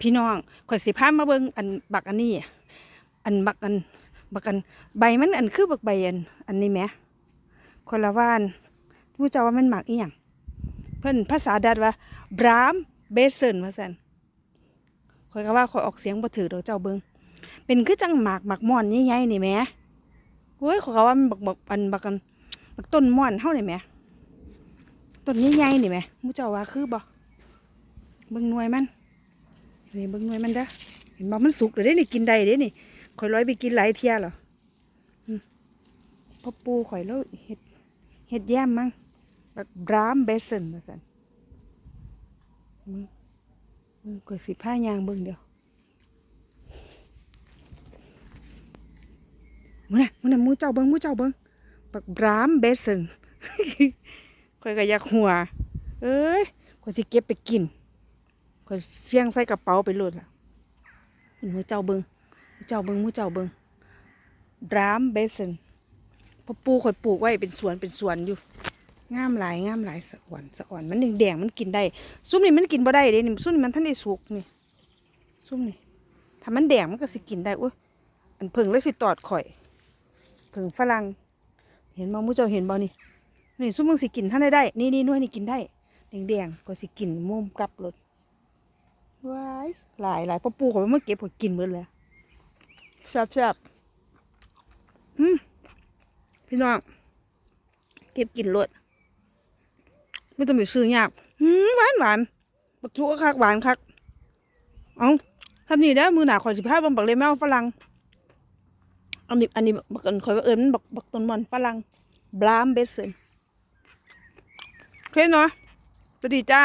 พี่น้องข่อยสิพามาเบิ่งอันบักอันนี้ อันบักอันบักอันใบมันอันคือบักใบอันอันนี้แหมคนละว่านผู้เจ้าว่ามันหมักอีหยังเพิ่นภาษาดัดว่าบรามเบสเซนว่าซั่นข่อยก็ว่าข่อยออกเสียงบ่ถูกดอกเจ้าเบิ่งเป็นคือจังหมากหมักม่อนใหญ่ๆนี่แหมโอ้ยข่อยก็ว่ามันบักบักอันบักอันบักต้นม่อนเฮานี่แหมต้นใหญ่ๆนี่แหมผู้เจ้าว่าคือบ่เบิ่งหน่วยมัน นี่เบิ่งหน่วยมันเด้อเห็นบ่มันสุกเลยเด้นี่กินได้เด้นี่ข่อยร้อยไปกินหลายเที่ยเหรอพ่อปูข่อยแล้วเฮ็ดเฮ็ดแย้มมั้งแบบบรามเบสันว่าซั่นมึงมึงข่อยสิพายางเบิ่งเดียวมื้อน่ะมื้อน่ะมูเจ้าเบิ่งมูเจ้าเบิ่งบักบรามเบสันข่อยก็อยากหัว เอ้ยข่อยสิเก็บไปกิน ข่อยเสียงใส่กระเป๋าไปโลดล่ะมูเจ้าเบิงมูเจ้าเบิงหมูเจ้าเบิงดรามเบสันพอปูข่อยปลูกไว้เป็นสวนเป็นสวนอยู่งามหลายงามหลายสะอ่อนสะอ่อนมันแดงๆมันกินได้ซุ่มนี่มันกินบ่ได้เด้นี่ซุ่มนี่มันท่านได้สุกนี่ซุ่มนี่ถ้ามันแดงมันก็สิกินได้โอ้ยอันเพิ่งเลยสิตอดข่อยเพิ่งฝรั่งเห็นบ่มูเจ้าเห็นบ่นี่นี่ซุ่มมึงสิกินท่านได้ได้นี่นี่หน่วยนี่กินได้แดงๆก็สิกินมุมกลับรถ ว้ายหลายหลายพ่อปูเขาเมื่อเก็บผมกินหมดเลยแซ่บแซ่บอืมพี่น้อง เก็บกินรดไม่ต้องไปซื้อยากอืมหวานหวานบักจุกคักหวานคักเอาทำนี่ได้มือหนาขอยสิบห้าบังบักเลยแมวฝรั่งอันนี้อันนี้บักอันคอยว่าเอิญมันบักบักต้นมันฝรั่งบลามเบสเซนโอเคเนาะสวัสดีจ้า